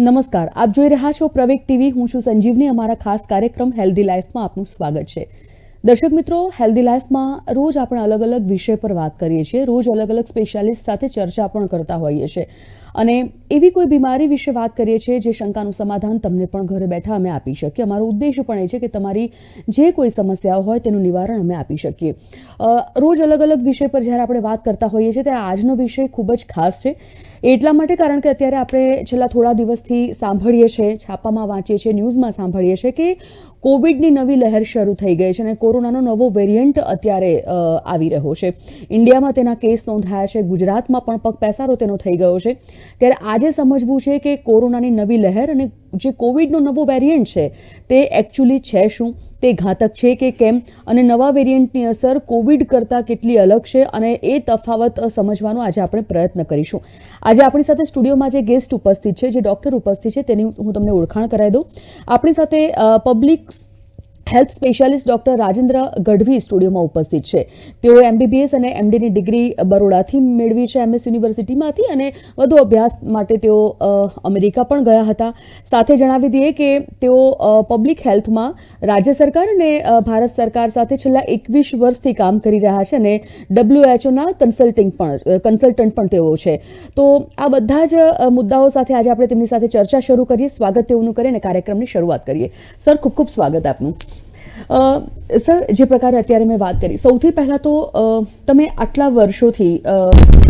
નમસ્કાર, આપ જોઈ રહ્યા છો પ્રવેગ ટીવી. હું છું સંજીવની. અમારા ખાસ કાર્યક્રમ હેલ્ધી લાઈફમાં આપનું સ્વાગત છે. દર્શક મિત્રો, હેલ્ધી લાઈફમાં રોજ આપણે અલગ અલગ વિષય પર વાત કરીએ છીએ. રોજ અલગ અલગ સ્પેશિયાલિસ્ટ સાથે ચર્ચા પણ કરતા હોઈએ છીએ. અને એવી કોઈ બીમારી વિશે વાત કરીએ છીએ જે શંકાનું સમાધાન તમને પણ ઘરે બેઠા અમે આપી શકીએ. અમારો ઉદ્દેશ પણ એ છે કે તમારી જે કોઈ સમસ્યાઓ હોય તેનું નિવારણ અમે આપી શકીએ. રોજ અલગ અલગ વિષય પર જ્યારે આપણે વાત કરતા હોઈએ છીએ, ત્યારે આજનો વિષય ખૂબ જ ખાસ છે. એટલા માટે કારણ કે અત્યારે આપણે છેલ્લા થોડા દિવસથી સાંભળીએ છીએ છાપામાં વાંચીએ છીએ, ન્યૂઝમાં સાંભળીએ છીએ કે કોવિડની નવી લહેર શરૂ થઈ ગઈ છે અને કોરોનાનો નવો વેરિયન્ટ અત્યારે આવી રહ્યો છે. ઇન્ડિયામાં તેના કેસ નોંધાયા છે, ગુજરાતમાં પણ પગ પેસારો તેનો થઈ ગયો છે. ત્યારે આજે સમજવું છે કે કોરોનાની નવી લહેર અને જે કોવિડનો નવો વેરિયન્ટ છે, તે એકચ્યુઅલી છે શું? તે ઘાતક છે કે કેમ અને નવા વેરિયન્ટની અસર કોવિડ કરતાં કેટલી અલગ છે અને એ તફાવત સમજવાનો આજે આપણે પ્રયત્ન કરીશું. આજે આપણી સાથે સ્ટુડિયોમાં જે ગેસ્ટ ઉપસ્થિત છે, જે ડૉક્ટર ઉપસ્થિત છે, તેની હું તમને ઓળખાણ કરાવી દઉં. આપણી સાથે public health specialist doctor Rajendra Gadhvi સ્ટુડિયોમાં ઉપસ્થિત છે. તેઓ એમબીબીએસ અને એમડીની ડિગ્રી બરોડાથી મેળવી છે એમએસ યુનિવર્સિટીમાંથી અને વધુ અભ્યાસ માટે તેઓ અમેરિકા પણ ગયા હતા. સાથે જણાવી દઈએ કે તેઓ પબ્લિક હેલ્થમાં રાજ્ય સરકાર અને ભારત સરકાર સાથે છેલ્લા એકવીસ વર્ષથી કામ કરી રહ્યા છે અને ડબ્લ્યુએચઓના કન્સલ્ટિંગ પણ કન્સલ્ટન્ટ પણ તેઓ છે. તો આ બધા જ મુદ્દાઓ સાથે આજે આપણે તેમની સાથે ચર્ચા શરૂ કરીએ. સ્વાગત તેઓનું કરીએ અને કાર્યક્રમની શરૂઆત કરીએ. સર, ખૂબ ખૂબ સ્વાગત આપનું. સર જે પ્રકારે અત્યારે મેં વાત કરી સૌથી પહેલાં તો તમે આટલા વર્ષોથી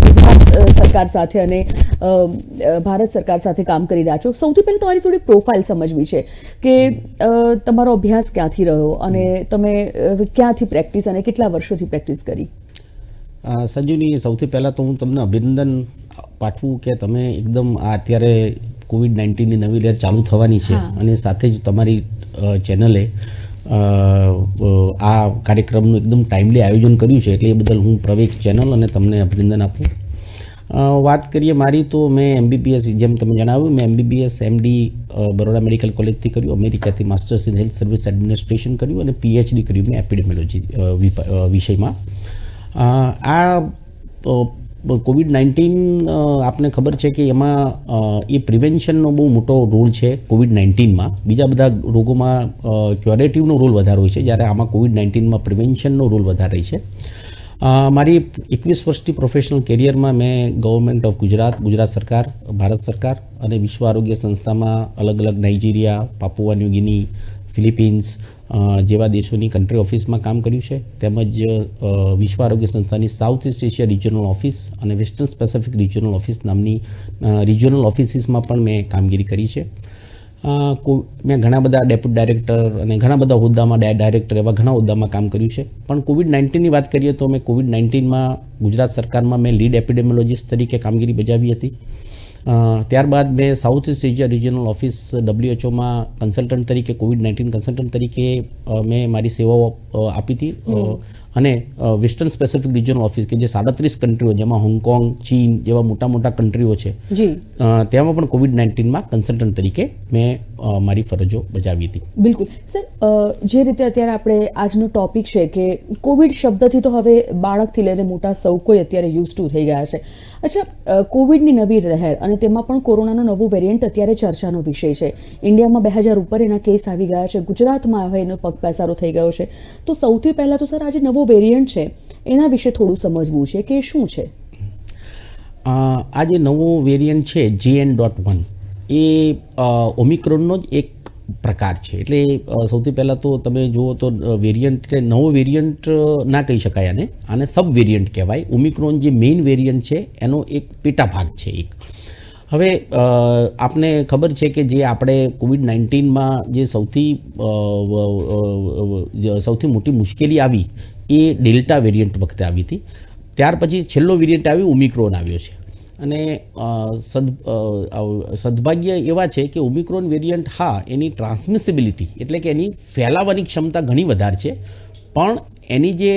ગુજરાત સરકાર સાથે અને ભારત સરકાર સાથે કામ કરી રહ્યા છો. સૌથી પહેલાં તમારી થોડી પ્રોફાઇલ સમજવી છે કે તમારો અભ્યાસ ક્યાંથી રહ્યો અને તમે ક્યાંથી પ્રેક્ટિસ અને કેટલા વર્ષોથી પ્રેક્ટિસ કરી? સંજીવની સંજુની સૌથી પહેલાં તો હું તમને અભિનંદન પાઠવું કે તમે એકદમ આ અત્યારે કોવિડ નાઇન્ટીનની નવી લહેર ચાલુ થવાની છે અને સાથે જ તમારી ચેનલે આ કાર્યક્રમનું એકદમ ટાઈમલી આયોજન કર્યું છે, એટલે એ બદલ હું પ્રવેક ચેનલ અને તમને અભિનંદન આપું. વાત કરીએ મારી, તો મેં એમબીબીએસ જેમ તમે જણાવ્યું, મેં એમબીબીએસ એમડી બરોડા મેડિકલ કોલેજથી કર્યું, અમેરિકાથી masters in health service administration કર્યું અને પીએચડી કર્યું મેં એપિડેમિયોલોજી વિષયમાં. આ કોવિડ નાઇન્ટીન આપને ખબર છે કે એમાં એ પ્રિવેન્શનનો બહુ મોટો રોલ છે કોવિડ નાઇન્ટીનમાં બીજા બધા રોગોમાં ક્યોરેટિવનો રોલ વધારે હોય છે, જ્યારે આમાં કોવિડ નાઇન્ટીનમાં પ્રિવેન્શનનો રોલ વધારે છે. મારી એકવીસ વર્ષની પ્રોફેશનલ કેરિયરમાં મેં ગવર્મેન્ટ ઓફ ગુજરાત ગુજરાત સરકાર, ભારત સરકાર અને વિશ્વ આરોગ્ય સંસ્થામાં અલગ અલગ Nigeria Papua New Guinea Philippines જેવા દેશોની કન્ટ્રી ઓફિસમાં કામ કર્યું છે. તેમજ વિશ્વ આરોગ્ય સંસ્થાની south east Asia regional office અને વેસ્ટર્ન સ્પેસિફિક રિજનલ ઓફિસ નામની રિજનલ ઓફિસીસમાં પણ મેં કામગીરી કરી છે. મેં ઘણા બધા ડેપ્યુટી ડાયરેક્ટર અને ઘણા બધા હોદ્દામાં ડાય- ડાયરેક્ટર એવા ઘણા હોદ્દામાં કામ કર્યું છે. પણ કોવિડ નાઇન્ટીનની વાત કરીએ તો મેં કોવિડ નાઇન્ટીનમાં ગુજરાત સરકારમાં મેં લીડ એપિડેમોલોજીસ્ટ તરીકે કામગીરી બજાવી હતી. ત્યારબાદ મેં South East Asia regional office ડબ્લ્યુએચઓમાં consultant તરીકે કોવિડ નાઇન્ટીન કન્સલ્ટન્ટ તરીકે મેં મારી સેવાઓ આપી હતી. અને વેસ્ટર્ન સ્પેસિફિક રિજનલ ઓફિસ કે જે સાડત્રીસ કન્ટ્રીઓ જેમાં હોંગકોંગ ચીન જેવા મોટા મોટા કન્ટ્રીઓ છે તેમાં પણ કોવિડ નાઇન્ટીનમાં કન્સલ્ટન્ટ તરીકે મેં મારી ફરજો બજાવી હતી. બિલકુલ. સર જે રીતે અત્યારે આપણે આજનો ટોપિક છે કે કોવિડ શબ્દથી તો હવે બાળકથી લઈને મોટા સૌ કોઈ અત્યારે યુઝ ટુ થઈ ગયા છે. અચ્છા કોવિડની નવી લહેર અને તેમાં પણ કોરોનાનો નવો વેરિયન્ટ અત્યારે ચર્ચાનો વિષય છે. ઇન્ડિયામાં બે હજાર ઉપર એના કેસ આવી ગયા છે. ગુજરાતમાં હવે એનો પગ પેસારો થઈ ગયો છે. તો સૌથી પહેલાં તો સર આજે જે નવો વેરિયન્ટ છે, એના વિશે થોડું સમજવું છે કે શું છે? આ જે નવો વેરિયન્ટ છે જીએન ડોટ વન એ ઓમિક્રોનનો જ એક પ્રકાર છે. એટલે સૌથી પહેલાં તો તમે જુઓ તો વેરિયન્ટ એટલે નવો વેરિયન્ટ ના કહી શકાય આને. આને સબ વેરિયન્ટ કહેવાય. ઓમિક્રોન જે મેઇન વેરિયન્ટ છે, એનો એક પેટા ભાગ છે એક. હવે આપને ખબર છે કે જે આપણે કોવિડ નાઇન્ટીનમાં જે સૌથી સૌથી મોટી મુશ્કેલી આવી એ ડેલ્ટા વેરિયન્ટ વખતે આવી હતી. ત્યાર પછી છેલ્લો વેરિયન્ટ આવ્યો, ઓમિક્રોન આવ્યો છે. અને સદ સદભાગ્ય એવા છે કે ઓમિક્રોન વેરિયન્ટ હા, એની ટ્રાન્સમિસિબિલિટી એટલે કે એની ફેલાવાની ક્ષમતા ઘણી વધારે છે. પણ એની જે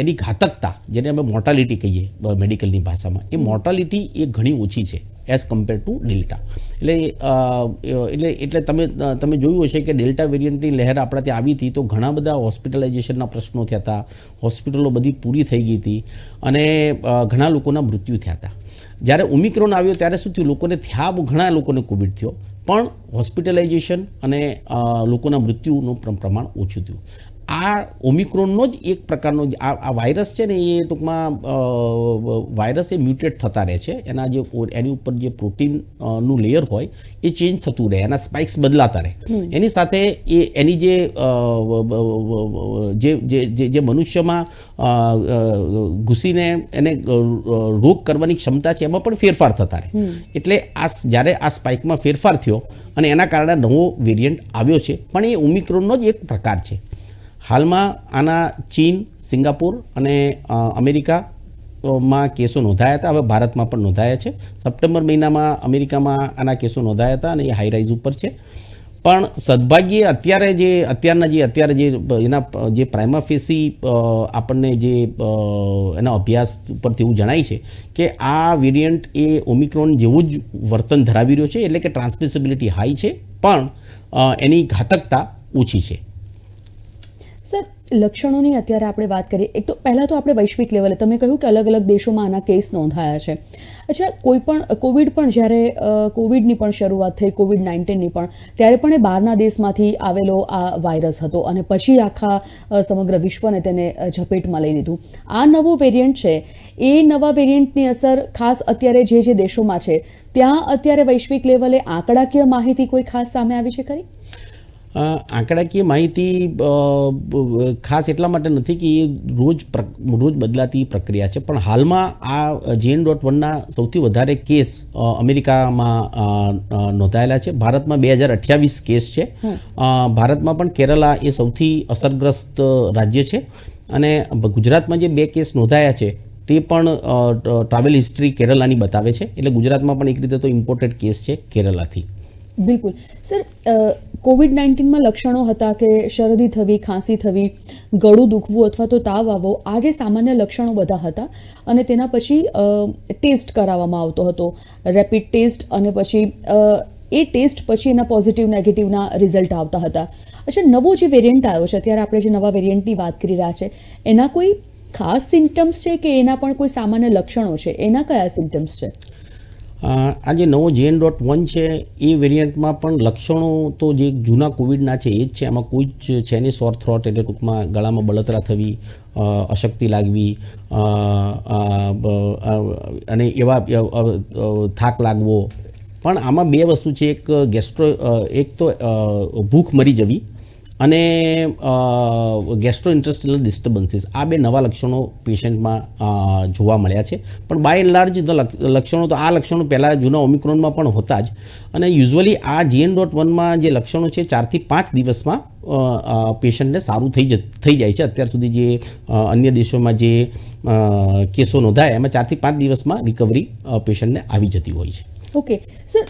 એની ઘાતકતા, જેને અમે મોર્ટાલિટી કહીએ મેડિકલની ભાષામાં, એ મોર્ટાલિટી એ ઘણી ઓછી છે. એઝ કમ્પેર ટુ ડેલ્ટા એટલે એટલે એટલે તમે તમે જોયું હશે કે ડેલ્ટા વેરિયન્ટની લહેર આપણા ત્યાં આવી હતી તો ઘણા બધા હોસ્પિટલાઇઝેશનના પ્રશ્નો થયા હતા. હોસ્પિટલો બધી પૂરી થઈ ગઈ હતી અને ઘણા લોકોના મૃત્યુ થયા હતા. જ્યારે ઓમિક્રોન આવ્યો ત્યારે શું થયું? લોકોને થયા ઘણા લોકોને કોવિડ થયો. પણ હોસ્પિટલાઇઝેશન અને લોકોના મૃત્યુનું પ્રમાણ ઓછું થયું. આ ઓમિક્રોનનો જ એક પ્રકારનો આ વાયરસ છે ને એ ટૂંકમાં વાયરસ એ મ્યુટેટ થતા રહે છે. એના જે એની ઉપર જે પ્રોટીનનું લેયર હોય એ ચેન્જ થતું રહે એના સ્પાઇક્સ બદલાતા રહે. એની સાથે એ એની જે જે જે મનુષ્યમાં ઘૂસીને એને રોગ કરવાની ક્ષમતા છે એમાં પણ ફેરફાર થતા રહે. એટલે આ જ્યારે આ સ્પાઇકમાં ફેરફાર થયો અને એના કારણે નવો વેરિયન્ટ આવ્યો છે પણ એ ઓમિક્રોનનો જ એક પ્રકાર છે. હાલમાં આના ચીન, સિંગાપુર અને અમેરિકા માં કેસો નોંધાયા હતા. હવે ભારતમાં પણ નોંધાયા છે. સપ્ટેમ્બર મહિનામાં અમેરિકામાં આના કેસો નોંધાયા હતા અને એ હાઈ રાઇઝ ઉપર છે. પણ સદભાગ્યે અત્યારે જે, અત્યારના જે, અત્યારે જે, એના, જે પ્રાઇમા ફેસી આપણને જે એના અભ્યાસ ઉપરથી એવું જણાય છે કે આ વેરિયન્ટ એ ઓમિક્રોન જેવું જ વર્તન ધરાવી રહ્યો છે. એટલે કે ટ્રાન્સમિસિબિલિટી હાઈ છે. પણ એની ઘાતકતા ઓછી છે. સર, લક્ષણોની અત્યારે આપણે વાત કરીએ, એક તો પહેલાં તો આપણે વૈશ્વિક લેવલે, તમે કહ્યું કે અલગ અલગ દેશોમાં આના કેસ નોંધાયા છે. અચ્છા, કોઈ પણ, કોવિડ પણ જ્યારે કોવિડની પણ શરૂઆત થઈ, કોવિડ નાઇન્ટીનની પણ, ત્યારે પણ એ બહારના દેશમાંથી આવેલો આ વાયરસ હતો અને પછી આખા સમગ્ર વિશ્વને તેને ઝપેટમાં લઈ લીધું. આ નવો વેરિયન્ટ છે, એ નવા વેરિયન્ટની અસર ખાસ અત્યારે જે જે દેશોમાં છે, ત્યાં અત્યારે વૈશ્વિક લેવલે આંકડાકીય માહિતી કોઈ ખાસ સામે આવી છે ખરી? આંકડાકીય માહિતી ખાસ એટલા માટે નથી કે એ રોજ પ્ર- રોજ બદલાતી પ્રક્રિયા છે. પણ હાલમાં આ જેન ડોટ વનના સૌથી વધારે કેસ અમેરિકામાં નોંધાયેલા છે. ભારતમાં બે હજાર અઠ્યાવીસ કેસ છે. ભારતમાં પણ કેરલા એ સૌથી અસરગ્રસ્ત રાજ્ય છે. અને ગુજરાતમાં જે બે કેસ નોંધાયા છે તે પણ ટ્રાવેલ હિસ્ટ્રી કેરલાની બતાવે છે. એટલે ગુજરાતમાં પણ એક રીતે તો ઇમ્પોર્ટેડ કેસ છે કેરલાથી. બિલકુલ. સર કોવિડ નાઇન્ટીનમાં લક્ષણો હતા કે શરદી થવી, ખાંસી થવી, ગળું દુખવું અથવા તો તાવ આવવો, આ જે સામાન્ય લક્ષણો બધા હતા અને તેના પછી ટેસ્ટ કરાવવામાં આવતો હતો. રેપિડ ટેસ્ટ અને પછી એ ટેસ્ટ પછી એના પોઝિટિવ, નેગેટિવના રિઝલ્ટ આવતા હતા. અચ્છા, નવો જે વેરિયન્ટ આવ્યો છે, અત્યારે આપણે જે નવા વેરિયન્ટની વાત કરી રહ્યા છે, એના કોઈ ખાસ સિમ્ટમ્સ છે કે એના પણ કોઈ સામાન્ય લક્ષણો છે? એના કયા સિમ્ટમ્સ છે? આ જે નવો જેન ડોટ વન છે, એ વેરિયન્ટમાં પણ લક્ષણો તો જે જૂના કોવિડના છે, એ જ છે. આમાં કોઈ જ છે નહીં સોર થ્રોટ એટલે ટૂંકમાં ગળામાં બળતરા થવી અશક્તિ લાગવી અને એવા થાક લાગવો. પણ આમાં બે વસ્તુ છે. એક ગેસ્ટ્રો એક તો ભૂખ મરી જવી અને ગેસ્ટ્રો ઇન્ટરેસ્ટિનલ ડિસ્ટર્બન્સીસ આ બે નવા લક્ષણો પેશન્ટમાં જોવા મળ્યા છે. પણ બાય એન્ડ લાર્જ લક્ષણો તો આ લક્ષણો પહેલાં જૂના ઓમિક્રોનમાં પણ હતા જ. અને યુઝ્યુઅલી આ જીએન ડોટ વનમાં જે લક્ષણો છે ચારથી પાંચ દિવસમાં પેશન્ટને સારું થઈ જ, થઈ જાય છે. અત્યાર સુધી જે અન્ય દેશોમાં જે કેસો નોંધાયા, એમાં ચારથી પાંચ દિવસમાં રિકવરી પેશન્ટને આવી જતી હોય છે. ઓકે સર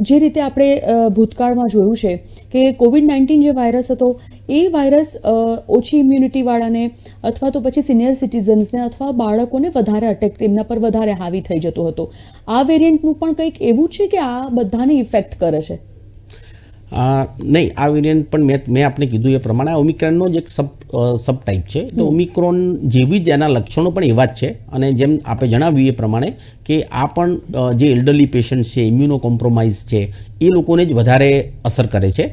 જે રીતે આપણે ભૂતકાળમાં જોયું છે કે કોવિડ નાઇન્ટીન જે વાયરસ હતો, એ વાયરસ ઓછી ઇમ્યુનિટીવાળાને અથવા તો પછી સિનિયર સિટીઝન્સને અથવા બાળકોને વધારે અટેક તેમના પર વધારે હાવી થઈ જતો હતો. આ વેરિયન્ટનું પણ કંઈક એવું છે કે આ બધાને ઇફેક્ટ કરે છે? નહીં આ વેરિયન્ટ પણ મેં મેં આપને કીધું એ પ્રમાણે આ ઓમિક્રોનનો જ એક સબ સબ ટાઈપ છે. તો ઓમિક્રોન જેવી જ એના લક્ષણો પણ એવા જ છે. અને જેમ આપણે જણાવ્યું એ પ્રમાણે કે આ પણ જે એલ્ડરલી પેશન્ટ છે ઇમ્યુનો કોમ્પ્રોમાઇઝ છે એ લોકોને જ વધારે અસર કરે છે.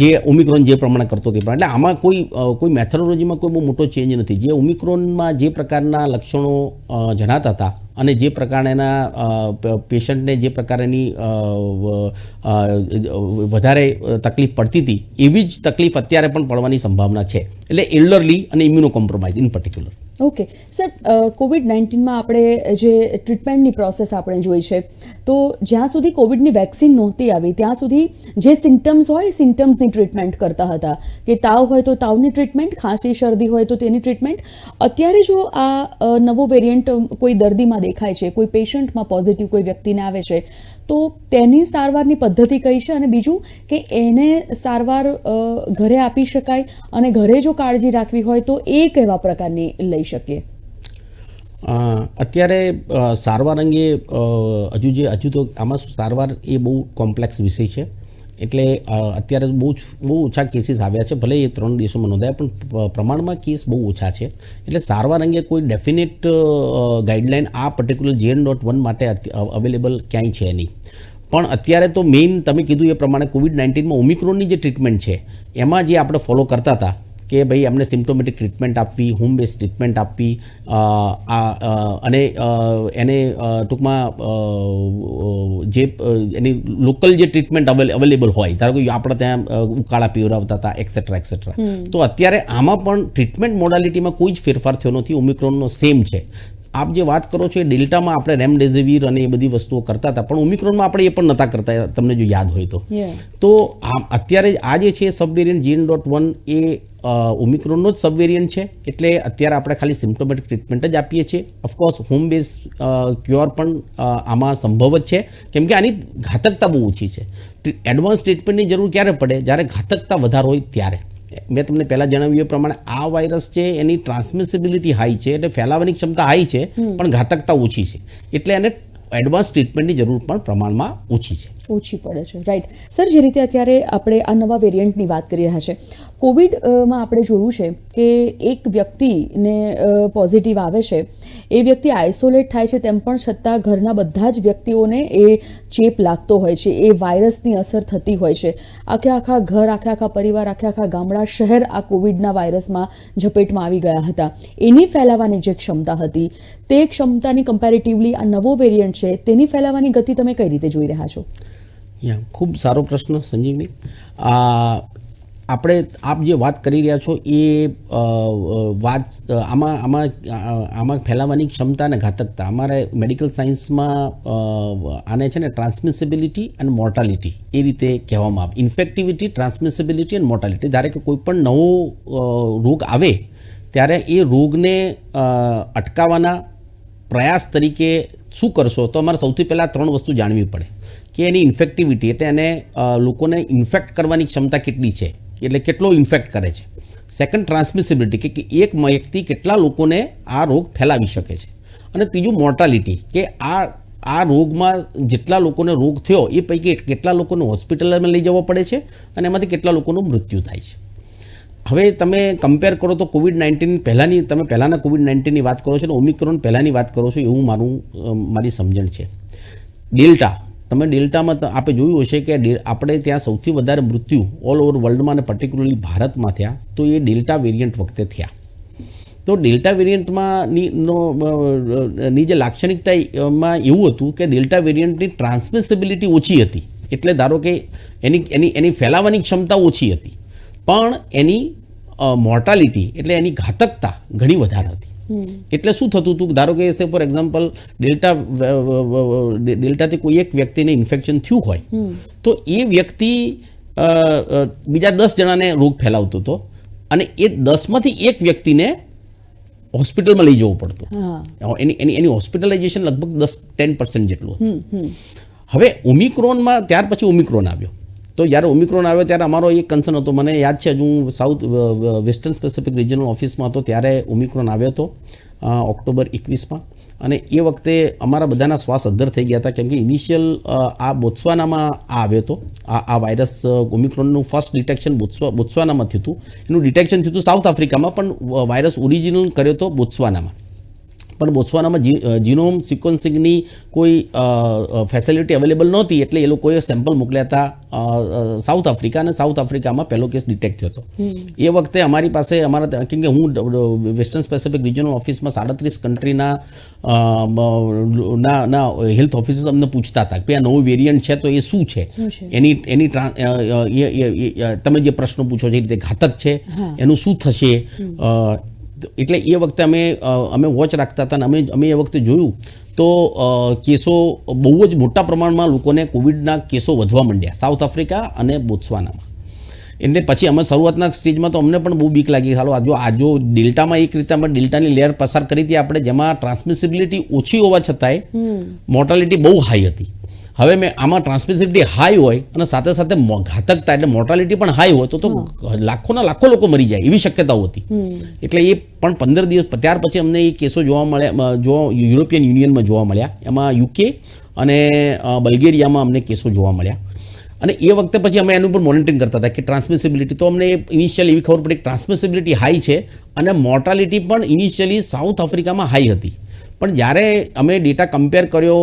જે ઓમિક્રોન જે પ્રમાણે કરતો તે પ્રમાણે. એટલે આમાં કોઈ કોઈ મેથોડોલોજીમાં કોઈ બહુ મોટો ચેન્જ નથી. જે ઓમિક્રોનમાં જે પ્રકારના લક્ષણો જણાતા હતા અને જે પ્રકારના પેશન્ટને જે પ્રકારની વધારે તકલીફ પડતી હતી, એવી જ તકલીફ અત્યારે પણ પડવાની સંભાવના છે. એટલે એલ્ડરલી અને immuno compromise in particular okay sir covid નાઇન્ટીનમાં આપણે જે ટ્રીટમેન્ટની પ્રોસેસ આપણે જોઈ છે, તો જ્યાં સુધી કોવિડની વેક્સિન નહોતી આવી, ત્યાં સુધી જે સિમ્ટમ્સ હોય સિમ્ટમ્સની ટ્રીટમેન્ટ કરતા હતા. કે તાવ હોય તો તાવની ટ્રીટમેન્ટ ખાંસી, શરદી હોય તો તેની ટ્રીટમેન્ટ અત્યારે જો આ નવો વેરિયન્ટ કોઈ દર્દીમાં દેખાય છે, કોઈ પેશન્ટમાં પોઝિટિવ કોઈ વ્યક્તિને આવે છે તો તેની સારવારની પદ્ધતિ કઈ છે? અને બીજું કે એને સારવાર ઘરે આપી શકાય અને ઘરે જો કાળજી રાખવી હોય તો એ કેવા પ્રકારની લઈ શકીએ? અત્યારે સારવાર અંગે હજુ જે, હજુ તો આમાં સારવાર એ બહુ કોમ્પ્લેક્સ વિષય છે. એટલે અત્યારે બહુ જ, બહુ ઓછા કેસીસ આવ્યા છે, ભલે એ ત્રણ દેશોમાં નોંધાયા, પણ પ્રમાણમાં કેસ બહુ ઓછા છે. એટલે સારવાર અંગે કોઈ ડેફિનેટ ગાઈડલાઇન આ પર્ટિક્યુલર જીએન ડોટ વન માટે અવેલેબલ ક્યાંય છે નહીં. પણ અત્યારે તો મેઇન તમે કીધું એ પ્રમાણે કોવિડ નાઇન્ટીનમાં ઓમિક્રોનની જે ટ્રીટમેન્ટ છે, એમાં જે આપણે ફોલો કરતા હતા કે ભાઈ એમને સિમ્ટોમેટિક ટ્રીટમેન્ટ આપવી હોમ બેઝ ટ્રીટમેન્ટ આપવી આ અને એને ટૂંકમાં જે એની લોકલ જે ટ્રીટમેન્ટ અવેલેબલ હોય ધારો કે આપણે ત્યાં ઉકાળા પીવરાવતા હતા એક્સેટ્રા એક્સેટ્રા તો અત્યારે આમાં પણ ટ્રીટમેન્ટ મોડાલિટીમાં કોઈ જ ફેરફાર થયો નથી ઓમિક્રોનનો સેમ છે. આપ જે વાત કરો છો એ ડેલ્ટામાં આપણે રેમડેઝિવિર અને એ બધી વસ્તુઓ કરતા હતા પણ ઓમિક્રોનમાં આપણે એ પણ નહોતા કરતા તમને જો યાદ હોય તો. તો અત્યારે આ જે છે sub variant GN dot one એ ઓમિક્રોનનો જ સબ વેરિયન્ટ છે. એટલે અત્યારે આપણે ખાલી સિમ્ટોમેટિક ટ્રીટમેન્ટ જ આપીએ છીએ. ઓફકોર્સ હોમ બેઝ ક્યોર પણ આમાં સંભવ જ છે. કેમ કે આની ઘાતકતા બહુ ઓછી છે. એડવાન્સ ટ્રીટમેન્ટની જરૂર ક્યારે પડે? જ્યારે ઘાતકતા વધારે હોય ત્યારે. મેં તમને પહેલાં જણાવ્યું એ પ્રમાણે આ વાયરસ છે એની ટ્રાન્સમિસિબિલિટી હાઈ છે એટલે ફેલાવાની ક્ષમતા હાઈ છે પણ ઘાતકતા ઓછી છે. એટલે એને એડવાન્સ ટ્રીટમેન્ટની જરૂર પણ પ્રમાણમાં ઓછી છે. ઓછી પડે છે. રાઈટ સર જે રીતે અત્યારે આપણે આ નવા વેરિયન્ટની વાત કરી રહ્યા છે કોવિડમાં આપણે જોયું છે કે એક વ્યક્તિને પોઝિટિવ આવે છે એ વ્યક્તિ આઇસોલેટ થાય છે તેમ પણ છતાં ઘરના બધા જ વ્યક્તિઓને એ ચેપ લાગતો હોય છે, એ વાયરસની અસર થતી હોય છે. આખે આખા ઘર, આખે આખા પરિવાર, આખે આખા ગામડા, શહેર આ કોવિડના વાયરસમાં ઝપેટમાં આવી ગયા હતા. એની ફેલાવાની જે ક્ષમતા હતી, તે ક્ષમતાની કમ્પેરેટિવલી આ નવો વેરિયન્ટ છે, તેની ફેલાવાની ગતિ તમે કઈ રીતે જોઈ રહ્યા છો? યા, ખૂબ સારો પ્રશ્ન, સંજીવની. આ આપણે આપ જે વાત કરી રહ્યા છો એ વાત આમાં આમાં આમાં ફેલાવાની ક્ષમતા અને ઘાતકતા. અમારે મેડિકલ સાયન્સમાં આને છે ને ટ્રાન્સમિસિબિલિટી અને મોર્ટાલિટી એ રીતે કહેવામાં આવે. ઇન્ફેક્ટિવિટી ટ્રાન્સમિસિબિલિટી અને મોર્ટાલિટી ધારે કે કોઈ પણ નવો રોગ આવે, ત્યારે એ રોગને અટકાવવાના પ્રયાસ તરીકે શું કરશો? તો અમારે સૌથી પહેલાં ત્રણ વસ્તુ જાણવી પડે. કે એની ઇન્ફેક્ટિવિટી એટલે એને લોકોને ઇન્ફેક્ટ કરવાની ક્ષમતા કેટલી છે? એટલે કેટલો ઇન્ફેક્ટ કરે છે. સેકન્ડ ટ્રાન્સમિસિબિલિટી કે એક વ્યક્તિ કેટલા લોકોને આ રોગ ફેલાવી શકે છે. અને ત્રીજું મોર્ટાલિટી કે આ આ રોગમાં જેટલા લોકોને રોગ થયો એ પૈકી કેટલા લોકોને હોસ્પિટલમાં લઈ જવો પડે છે અને એમાંથી કેટલા લોકોનું મૃત્યુ થાય છે. હવે તમે કમ્પેર કરો તો કોવિડ નાઇન્ટીન પહેલાંની, તમે પહેલાંના કોવિડ નાઇન્ટીનની વાત કરો છો અને ઓમિક્રોન પહેલાંની વાત કરો છો, એવું મારું મારી સમજણ છે. ડેલ્ટા તમે ડેલ્ટામાં આપણે જોયું હશે કે આપણે ત્યાં સૌથી વધારે મૃત્યુ ઓલ ઓવર વર્લ્ડમાં અને પર્ટિક્યુલરલી ભારતમાં થયા તો એ ડેલ્ટા વેરિયન્ટ વખતે થયા. તો ડેલ્ટા વેરિયન્ટમાં ની નો અ, અ, ની જે લાક્ષણિકતામાં એવું હતું કે ડેલ્ટા વેરિયન્ટની ટ્રાન્સમિસિબિલિટી ઓછી હતી. એટલે ધારો કે એની એની એની ફેલાવાની ક્ષમતા ઓછી હતી. પણ એની મોર્ટાલિટી એટલે એની ઘાતકતા ઘણી વધારે હતી. એટલે શું થતું હતું? ધારો કે એસે ફોર એક્ઝામ્પલ ડેલ્ટા ડેલ્ટાથી કોઈ એક વ્યક્તિને ઇન્ફેક્શન થયું હોય તો એ વ્યક્તિ બીજા દસ જણાને રોગ ફેલાવતો હતો અને એ દસમાંથી એક વ્યક્તિને હોસ્પિટલમાં લઈ જવું પડતું. એની એની એની હોસ્પિટલાઇઝેશન લગભગ દસ ટેન પર્સન્ટ જેટલું. હવે ઓમિક્રોનમાં ત્યાર પછી ઓમિક્રોન આવ્યો. તો જ્યારે ઓમિક્રોન આવ્યો ત્યારે અમારો એક કન્સર્ન હતો. મને યાદ છે, હજુ હું સાઉથ વેસ્ટર્ન સ્પેસિફિક રિજનલ ઓફિસમાં હતો ત્યારે ઓમિક્રોન આવ્યો હતો ઓક્ટોબર એકવીસમાં. અને એ વખતે અમારા બધાના શ્વાસ અદ્ધર થઈ ગયા હતા, કેમ કે ઇનિશિયલ આ બોત્સવાનામાં આ આવ્યો હતો. આ આ વાયરસ ઓમિક્રોનનું ફર્સ્ટ ડિટેક્શન બોત્સવા, બોત્સવાનામાં થયું હતું. એનું ડિટેક્શન થયું હતું સાઉથ આફ્રિકામાં, પણ વાયરસ ઓરિજિનલ કર્યો હતો બોત્સવાનામાં. પણ બોત્સવાનામાં જીનોમ સિક્વન્સિંગની કોઈ ફેસિલિટી અવેલેબલ નહોતી એટલે એ લોકોએ સેમ્પલ મોકલ્યા હતા સાઉથ આફ્રિકા અને સાઉથ આફ્રિકામાં પહેલો કેસ ડિટેક્ટ થયો હતો. એ વખતે અમારી પાસે અમારા કેમ કે હું વેસ્ટર્ન સ્પેસિફિક રિજનલ ઓફિસમાં સાડત્રીસ કન્ટ્રીના ના ના હેલ્થ ઓફિસર્સ અમને પૂછતા હતા કે આ નવું વેરિયન્ટ છે તો એ શું છે? એની એની તમે જે પ્રશ્નો પૂછો છો એ રીતે ઘાતક છે. એનું શું થશે? એટલે એ વખતે અમે અમે વોચ રાખતા હતા અને અમે અમે એ વખતે જોયું તો કેસો બહુ જ મોટા પ્રમાણમાં લોકોને કોવિડના કેસો વધવા માંડ્યા સાઉથ આફ્રિકા અને બોત્સવાનામાં એટલે પછી અમે શરૂઆતના સ્ટેજમાં તો અમને પણ બહુ બીક લાગી. હાલો આજો આજો ડેલ્ટામાં એક રીતે અમે ડેલ્ટાની લેયર પસાર કરી હતી આપણે જેમાં ટ્રાન્સમિસિબિલિટી ઓછી હોવા છતાંય મોર્ટાલિટી બહુ હાઈ હતી. હવે મેં આમાં ટ્રાન્સમિસિબિલિટી હાઈ હોય અને સાથે સાથે ઘાતકતા એટલે મોર્ટાલિટી પણ હાઈ હોય તો તો લાખોના લાખો લોકો મરી જાય એવી શક્યતાઓ હતી. એટલે એ પણ પંદર દિવસ ત્યાર પછી અમને એ કેસો જોવા મળ્યા જો યુરોપિયન યુનિયનમાં જોવા મળ્યા એમાં યુકે અને બલ્ગેરિયામાં અમને કેસો જોવા મળ્યા. અને એ વખતે પછી અમે એનું પણ મોનિટરિંગ કરતા હતા કે ટ્રાન્સમિસિબિલિટી તો અમને ઇનિશિયલ એવી ખબર પડી કે ટ્રાન્સમિસિબિલિટી હાઈ છે અને મોર્ટાલિટી પણ ઇનિશિયલી સાઉથ આફ્રિકામાં હાઈ હતી. પણ જ્યારે અમે ડેટા કમ્પેર કર્યો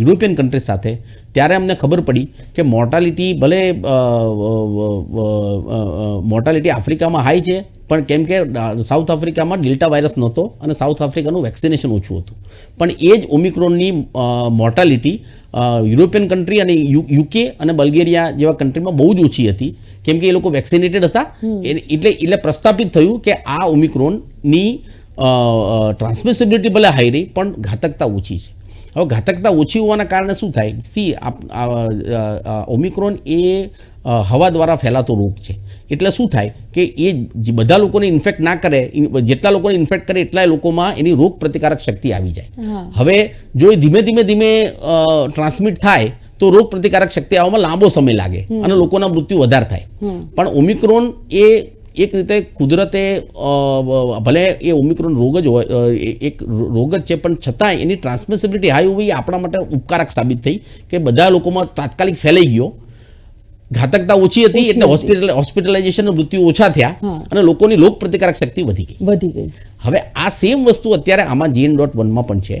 યુરોપિયન કન્ટ્રીઝ સાથે ત્યારે અમને ખબર પડી કે મોર્ટાલિટી ભલે મોર્ટાલિટી આફ્રિકામાં હાઈ છે પણ કેમ કે સાઉથ આફ્રિકામાં ડેલ્ટા વાયરસ નહોતો અને સાઉથ આફ્રિકાનું વેક્સિનેશન ઓછું હતું. પણ એ જ ઓમિક્રોનની મોર્ટાલિટી યુરોપિયન કન્ટ્રી અને યુકે અને બલ્ગેરિયા જેવા કન્ટ્રીમાં બહુ જ ઓછી હતી. કેમ કે એ લોકો વેક્સિનેટેડ હતા. એટલે એટલે પ્રસ્થાપિત થયું કે આ ઓમિક્રોનની ટ્રાન્સમિસિબિલિટી ભલે હાઈ રહી પણ ઘાતકતા ઓછી છે. હવે ઘાતકતા ઓછી હોવાના કારણે શું થાય? સી ઓમિક્રોન એ હવા દ્વારા ફેલાતો રોગ છે. એટલે શું થાય કે એ બધા લોકોને ઇન્ફેક્ટ ના કરે જેટલા લોકોને ઇન્ફેક્ટ કરે એટલા લોકોમાં એની રોગ પ્રતિકારક શક્તિ આવી જાય. હવે જો એ ધીમે ધીમે ધીમે ટ્રાન્સમિટ થાય તો રોગ પ્રતિકારક શક્તિ આવવામાં લાંબો સમય લાગે અને લોકોના મૃત્યુ વધારે થાય. પણ ઓમિક્રોન એ એક રીતે કુદરતે ભલે એ ઓમિક્રોન રોગ જ હોય એક રોગ જ છે પણ છતાંય એની ટ્રાન્સમિસિબિલિટી હાઈ હોવી આપણા માટે ઉપકારક સાબિત થઈ કે બધા લોકોમાં તાત્કાલિક ફેલાઈ ગયો. ઘાતકતા ઓછી હતી એટલે હોસ્પિટલ હોસ્પિટલાઇઝેશન મૃત્યુ ઓછા થયા અને લોકોની લોક પ્રતિકારક શક્તિ વધી ગઈ. વધી ગઈ. હવે આ સેમ વસ્તુ અત્યારે આમાં જીએન ડોટ વનમાં પણ છે.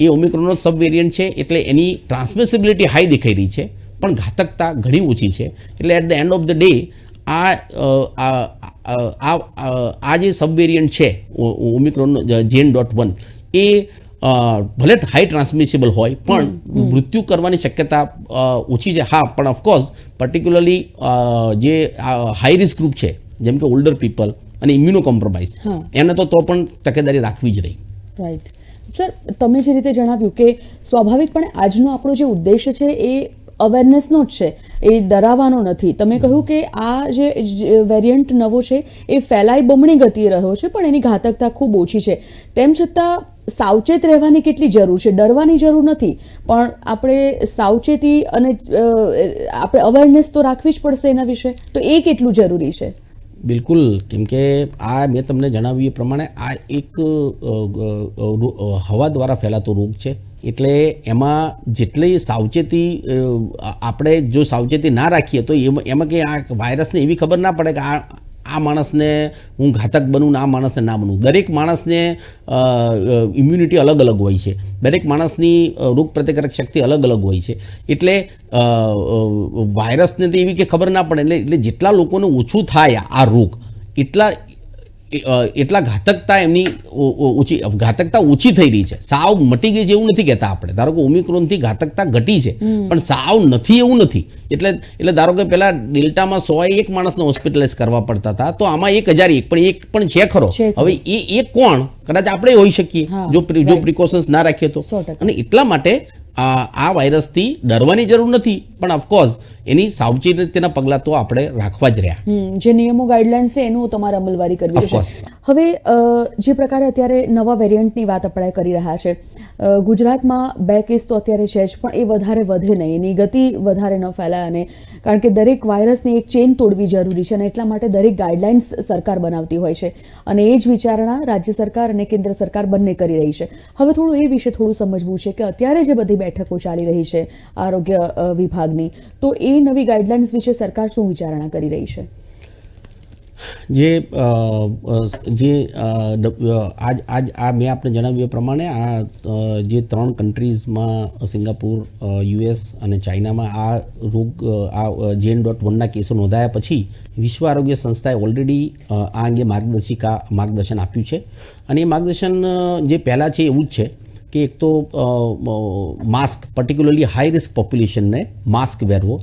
એ ઓમિક્રોનનો સબ વેરિયન્ટ છે એટલે એની ટ્રાન્સમિસિબિલિટી હાઈ દેખાઈ રહી છે પણ ઘાતકતા ઘણી ઓછી છે. એટલે at the end of the day આ આ જે સબ વેરિયન્ટ છે ઓમિક્રોન જેન ડોટ વન એ ભલે હાઈ ટ્રાન્સમિસિબલ હોય પણ મૃત્યુ કરવાની શક્યતા ઓછી છે. હા પણ ઓફકોર્સ પર્ટિક્યુલરલી જે હાઈ રિસ્ક ગ્રુપ છે જેમ કે ઓલ્ડર પીપલ અને ઇમ્યુનો કોમ્પ્રોમાઇઝ. એને તો તો પણ તકેદારી રાખવી જ રહી. રાઈટ સર તમે જે રીતે જણાવ્યું કે સ્વાભાવિકપણે આજનો આપણો જે ઉદ્દેશ છે એ અવેરનેસનો જ છે. એ ડરાવાનો નથી. તમે કહ્યું કે આ જે વેરિયન્ટ નવો છે, એ ફેલાઈ બમણી ગતિએ રહ્યો છે, પણ એની ઘાતકતા ખૂબ ઓછી છે. તેમ છતાં, સાવચેત રહેવાની કેટલી જરૂર છે? ડરવાની જરૂર નથી. પણ આપણે સાવચેતી અને આપણે અવેરનેસ તો રાખવી જ પડશે એના વિશે. તો એ કેટલું જરૂરી છે? બિલકુલ. કેમકે આ મેં તમને જણાવ્યું એ પ્રમાણે આ એક હવા દ્વારા ફેલાતો રોગ છે. એટલે એમાં જેટલી સાવચેતી આપણે જો સાવચેતી ના રાખીએ, તો એમાં કે આ વાયરસને એવી ખબર ના પડે કે આ આ માણસને હું ઘાતક બનું ને આ માણસને ના બનું. દરેક માણસને ઇમ્યુનિટી અલગ અલગ હોય છે. દરેક માણસની રોગ પ્રતિકારક શક્તિ અલગ અલગ હોય છે. એટલે વાયરસને તો એવી કે ખબર ના પડે. એટલે એટલે જેટલા લોકોને ઓછું થાય આ રોગ, એટલા એટલા ઘાતકતા એમની ઓછી ઘાતકતા ઓછી થઈ રહી છે. સાવ મટી ગઈ છે એવું નથી કહેતા આપણે. ધારો કે ઓમિક્રોનથી ઘાતકતા ઘટી છે પણ સાવ નથી એવું નથી. એટલે એટલે ધારો કે પેલા ડેલ્ટામાં સો એક માણસને હોસ્પિટલાઇઝ કરવા પડતા હતા તો આમાં એક હજાર એક પણ એક પણ છે ખરો. હવે એ એક કોણ? કદાચ આપણે હોઈ શકીએ જો જો પ્રિકોશન્સ ના રાખીએ તો. અને એટલા માટે આ આ વાયરસથી ડરવાની જરૂર નથી. પણ ઓફકોર્સ એની સાવચેતીના પગલાં તો આપણે રાખવા જ રહ્યા. જે નિયમો ગાઈડલાઇન્સ છે એનું તમારે અમલવારી કરવી પડશે. હવે જે પ્રકારે અત્યારે નવા વેરિયન્ટની વાત આપણે કરી રહ્યા છે ગુજરાતમાં બે કેસ તો અત્યારે છે જ પણ એ વધારે વધે નહીં. એની ગતિ વધારે ન ફેલાય અને કારણ કે દરેક વાયરસની એક ચેન તોડવી જરૂરી છે અને એટલા માટે દરેક ગાઈડલાઇન્સ સરકાર બનાવતી હોય છે. અને એ જ વિચારણા રાજ્ય સરકાર અને કેન્દ્ર સરકાર બંને કરી રહી છે. હવે થોડું એ વિશે થોડું સમજવું છે કે અત્યારે જે બધી બેઠકો ચાલી રહી છે આરોગ્ય વિભાગની તો એ નવી ગાઈડલાઇન્સ વિશે સરકાર શું વિચારણા કરી રહી છે? જે જે આજ આજ, આ મેં આપણે જણાવ્યું એ પ્રમાણે આ જે ત્રણ કન્ટ્રીઝમાં સિંગાપુર યુએસ અને ચાઇનામાં આ રોગ આ જેન ડોટ વનના કેસો નોંધાયા પછી વિશ્વ આરોગ્ય સંસ્થાએ ઓલરેડી આ અંગે માર્ગદર્શિકા, માર્ગદર્શન આપ્યું છે. અને એ માર્ગદર્શન જે પહેલાં છે એવું જ છે. કે એક તો માસ્ક પર્ટિક્યુલરલી હાઈ રિસ્ક પોપ્યુલેશનને માસ્ક પહેરવો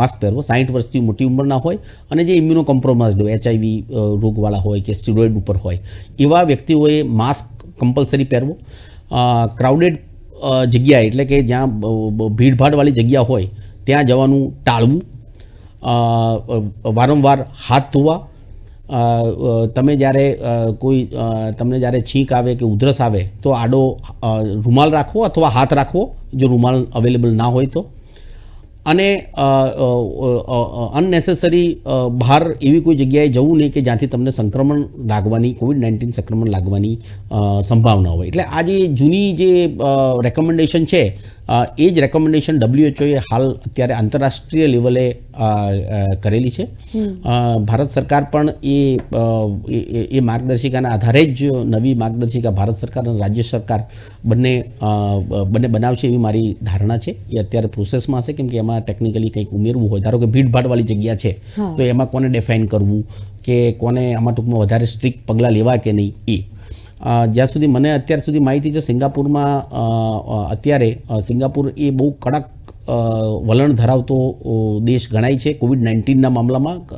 માસ્ક પહેરવો. સાઠ વર્ષથી મોટી ઉંમરના હોય અને જે ઇમ્યુનો કોમ્પ્રોમાઇઝડ હોય એચઆઈવી રોગવાળા હોય કે સ્ટીરોઇડ ઉપર હોય. એવા વ્યક્તિઓએ માસ્ક કમ્પલસરી પહેરવો. ક્રાઉડેડ જગ્યાએ એટલે કે જ્યાં ભીડભાડવાળી જગ્યા હોય, ત્યાં જવાનું ટાળવું. વારંવાર હાથ ધોવા તમે જ્યારે કોઈ તમને જ્યારે છીંક આવે કે ઉધરસ આવે, તો આડો રૂમાલ રાખવો અથવા હાથ રાખવો, જો રૂમાલ અવેલેબલ ના હોય તો. અને અનનેસેસરી બહાર એવી કોઈ જગ્યાએ જવું નહીં કે જ્યાંથી તમને સંક્રમણ લાગવાની કોવિડ નાઇન્ટીન સંક્રમણ લાગવાની સંભાવના હોય. એટલે આ જે જૂની જે રેકમેન્ડેશન છે એ જ રેકમેન્ડેશન ડબ્લ્યુએચઓએ હાલ અત્યારે આંતરરાષ્ટ્રીય લેવલે કરેલી છે. ભારત સરકાર પણ એ એ- માર્ગદર્શિકાના આધારે જ નવી માર્ગદર્શિકા ભારત સરકાર અને રાજ્ય સરકાર બંને બંને બનાવશે એવી મારી ધારણા છે. એ અત્યારે પ્રોસેસમાં હશે કેમ કે એમાં ટેકનિકલી કંઈક ઉમેરવું હોય. ધારો કે ભીડભાડવાળી જગ્યા છે તો એમાં કોને ડિફાઇન કરવું? કે કોને આમાં ટૂંકમાં વધારે સ્ટ્રિક્ટ પગલાં લેવા કે નહીં? એ. જ્યાં સુધી મને અત્યાર સુધી માહિતી છે સિંગાપુરમાં અત્યારે સિંગાપુર એ બહુ કડક વલણ ધરાવતો દેશ ગણાય છે કોવિડ નાઇન્ટીનના મામલામાં.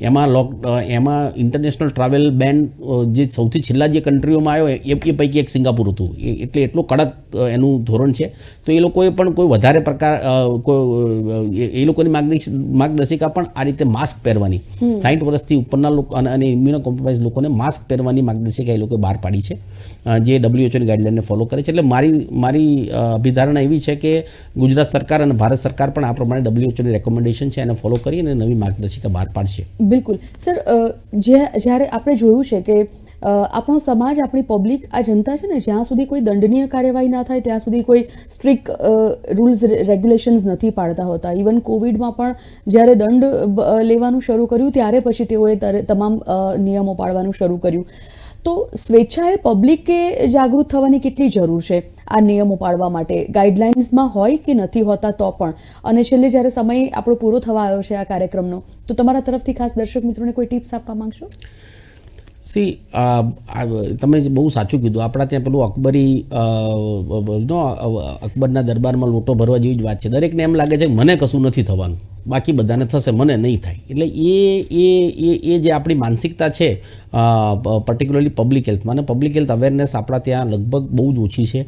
એમાં લોક એમાં ઇન્ટરનેશનલ ટ્રાવેલ બેન જે સૌથી છેલ્લા જે કન્ટ્રીઓમાં આવ્યો એ પૈકી એક સિંગાપુર હતું. એટલે એટલું કડક એનું ધોરણ છે. તો એ લોકોએ પણ કોઈ વધારે પ્રકાર કોઈ એ- લોકોની માર્ગદર્શિ- માર્ગદર્શિકા પણ આ રીતે માસ્ક પહેરવાની. સાઠ વર્ષથી ઉપરના લોકો અને ઇમ્યુનો કોમ્પ્રોમાઇઝ લોકોને માસ્ક પહેરવાની માર્ગદર્શિકા એ લોકોએ બહાર પાડી છે. જે ડબ્લ્યુએચઓની ગાઈડલાઇનને ફોલો કરે છે. એટલે મારી મારી અભિધારણા એવી છે કે ગુજરાત સરકાર અને ભારત સરકાર પણ આ પ્રમાણે ડબ્લ્યુએચઓની રેકમેન્ડેશન છે, એને ફોલો કરી અને નવી માર્ગદર્શિકા બહાર પાડશે. બિલકુલ. સર જે, જ્યારે આપણે જોયું છે કે આપણો સમાજ, આપણી પબ્લિક આ જનતા છે ને, જ્યાં સુધી કોઈ દંડનીય કાર્યવાહી ના થાય, ત્યાં સુધી કોઈ સ્ટ્રિક્ટ રૂલ્સ રેગ્યુલેશન્સ નથી પાડતા હોતા. ઇવન કોવિડમાં પણ જ્યારે દંડ લેવાનું શરૂ કર્યું, ત્યારે પછી તેઓએ તમામ નિયમો પાડવાનું શરૂ કર્યું. તો સ્વેચ્છાએ પબ્લિકે જાગૃત થવાની કેટલી જરૂર છે? આ નિયમો પાડવા માટે ગાઈડલાઇન્સમાં હોય કે નથી હોતા તો પણ? અને છેલ્લે જ્યારે સમય આપણો પૂરો થવા આવ્યો છે આ કાર્યક્રમનો, તો તમારા તરફથી ખાસ દર્શક મિત્રોને કોઈ ટિપ્સ આપવા માંગશો? સી તમે બહુ સાચું કીધું. આપણા ત્યાં પેલું અકબરી નો અકબરના દરબારમાં લોટો ભરવા જેવી જ વાત છે. દરેકને એમ લાગે છે કે મને કશું નથી થવાનું. બાકી બધાને થશે મને નહીં થાય. એટલે એ એ એ એ જે આપણી માનસિકતા છે પર્ટિક્યુલરલી પબ્લિક હેલ્થમાં અને પબ્લિક હેલ્થ અવેરનેસ આપણા ત્યાં લગભગ બહુ જ ઓછી છે.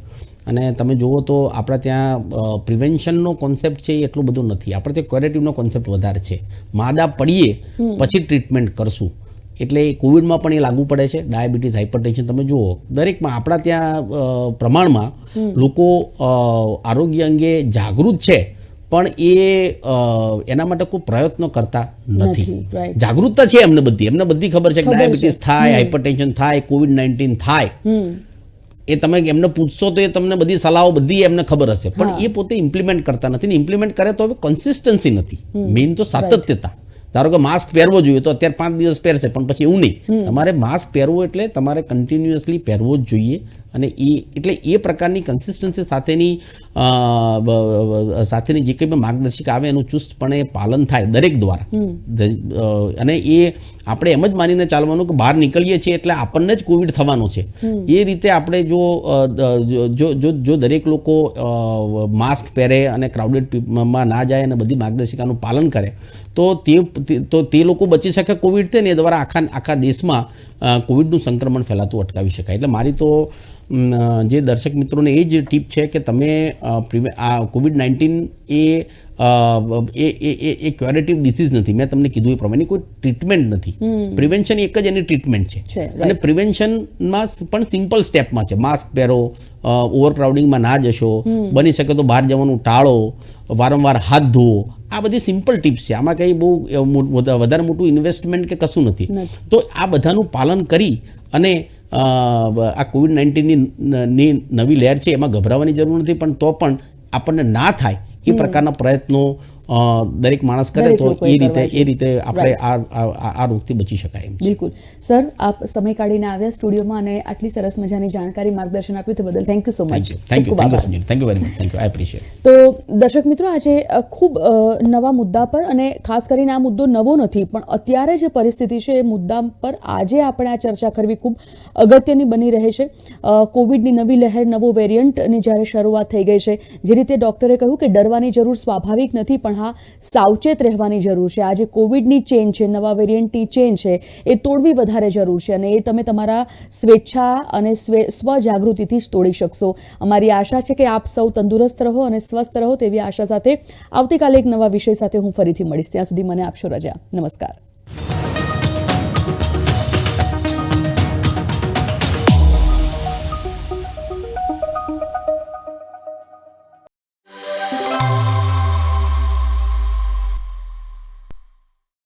અને તમે જુઓ તો આપણા ત્યાં પ્રિવેન્શનનો કોન્સેપ્ટ છે એ એટલું બધું નથી. આપણે ત્યાં ક્વોરેટિવનો કોન્સેપ્ટ વધારે છે. માદા પડીએ પછી ટ્રીટમેન્ટ કરશું. એટલે કોવિડમાં પણ એ લાગુ પડે છે. ડાયાબિટીસ હાઇપરટેન્શન તમે જુઓ. દરેકમાં આપણા ત્યાં પ્રમાણમાં લોકો આરોગ્ય અંગે જાગૃત છે. પણ એ એના માટે કોઈ પ્રયત્નો કરતા નથી. જાગૃતતા છે એમને બધી. એમને બધી ખબર છે કે ડાયાબિટીસ થાય હાઇપરટેન્શન થાય કોવિડ નાઇન્ટીન થાય. એ તમે એમને પૂછશો તો એ તમને બધી સલાહો બધી એમને ખબર હશે. પણ એ પોતે ઇમ્પ્લિમેન્ટ કરતા નથી ને ઇમ્પ્લિમેન્ટ કરે તો હવે કન્સિસ્ટન્સી નથી. મેઇન તો સાતત્યતા. ધારો કે માસ્ક પહેરવો જોઈએ તો અત્યારે પાંચ દિવસ પહેરશે પણ પછી એવું નહીં. તમારે માસ્ક પહેરવું એટલે તમારે કન્ટિન્યુઅસલી પહેરવો જ જોઈએ. અને એ એટલે એ પ્રકારની કન્સિસ્ટન્સી સાથેની સાથેની જે કંઈ પણ માર્ગદર્શિકા આવે એનું ચુસ્તપણે પાલન થાય દરેક દ્વારા. અને એ આપણે એમ જ માનીને ચાલવાનું કે બહાર નીકળીએ છીએ એટલે આપણને જ કોવિડ થવાનો છે. એ રીતે આપણે જો જો જો દરેક લોકો માસ્ક પહેરે અને ક્રાઉડેડમાં ના જાય અને બધી માર્ગદર્શિકાનું પાલન કરે તો તે તે- તો તે લોકો બચી શકે કોવિડથી ને એ દ્વારા આખા આખા દેશમાં કોવિડનું સંક્રમણ ફેલાતું અટકાવી શકાય. એટલે મારી તો જે દર્શક મિત્રોને એ જ ટીપ છે કે તમે આ કોવિડ નાઇન્ટીન એ એ એ- એ ક્યોરેટિવ ડિસીઝ નથી. મેં તમને કીધું એ પ્રમાણે કોઈ ટ્રીટમેન્ટ નથી. પ્રિવેન્શન એક જ એની ટ્રીટમેન્ટ છે. અને પ્રિવેન્શનમાં પણ સિમ્પલ સ્ટેપમાં છે. માસ્ક પહેરો ઓવરક્રાઉડિંગમાં ના જશો બની શકે તો બહાર જવાનું ટાળો વારંવાર હાથ ધોવો. આ બધી સિમ્પલ ટિપ્સ છે. આમાં કંઈ બહુ વધારે મોટું ઇન્વેસ્ટમેન્ટ કે કશું નથી. તો આ બધાનું પાલન કરી અને આ કોવિડ નાઇન્ટીનની ની નવી લહેર છે એમાં ગભરાવાની જરૂર નથી પણ તો પણ આપણને ના થાય એ પ્રકારના પ્રયત્નો દરેક માણસ કરે તો એ રીતે એ રીતે આપણે આ રોગથી બચી શકાય એમ બિલકુલ. સર આપ સમય કાઢીને આવ્યા સ્ટુડિયોમાં અને આટલી સરસ મજાની જાણકારી માર્ગદર્શન આપ્યું તે બદલ thank you so much thank you thank you thank you very much thank you I appreciate તો દર્શક મિત્રો આજે ખૂબ નવા મુદ્દા પર અને ખાસ કરીને આ મુદ્દો નવો નથી પણ અત્યારે જે પરિસ્થિતિ છે એ મુદ્દા પર આજે આપણે આ ચર્ચા કરવી ખૂબ અગત્યની બની રહે છે. કોવિડની નવી લહેર નવો વેરિયન્ટની જ્યારે શરૂઆત થઈ ગઈ છે જે રીતે ડોક્ટરે કહ્યું કે ડરવાની જરૂર સ્વાભાવિક નથી પણ હા, સાવચેત રહેવાની જરૂર છે. આજે કોવિડની ચેન છે, નવા વેરિયન્ટની ચેન છે, એ તોડવી વધારે જરૂર છે અને એ તમે તમારા સ્વેચ્છા અને સ્વજાગૃતિથી જ તોડી શકશો. અમારી આશા છે કે આપ સૌ તંદુરસ્ત રહો અને સ્વસ્થ રહો તેવી આશા સાથે આવતીકાલે એક નવા વિષય સાથે હું ફરીથી મળીશ. ત્યાં સુધી મને આપશો રજા. નમસ્કાર.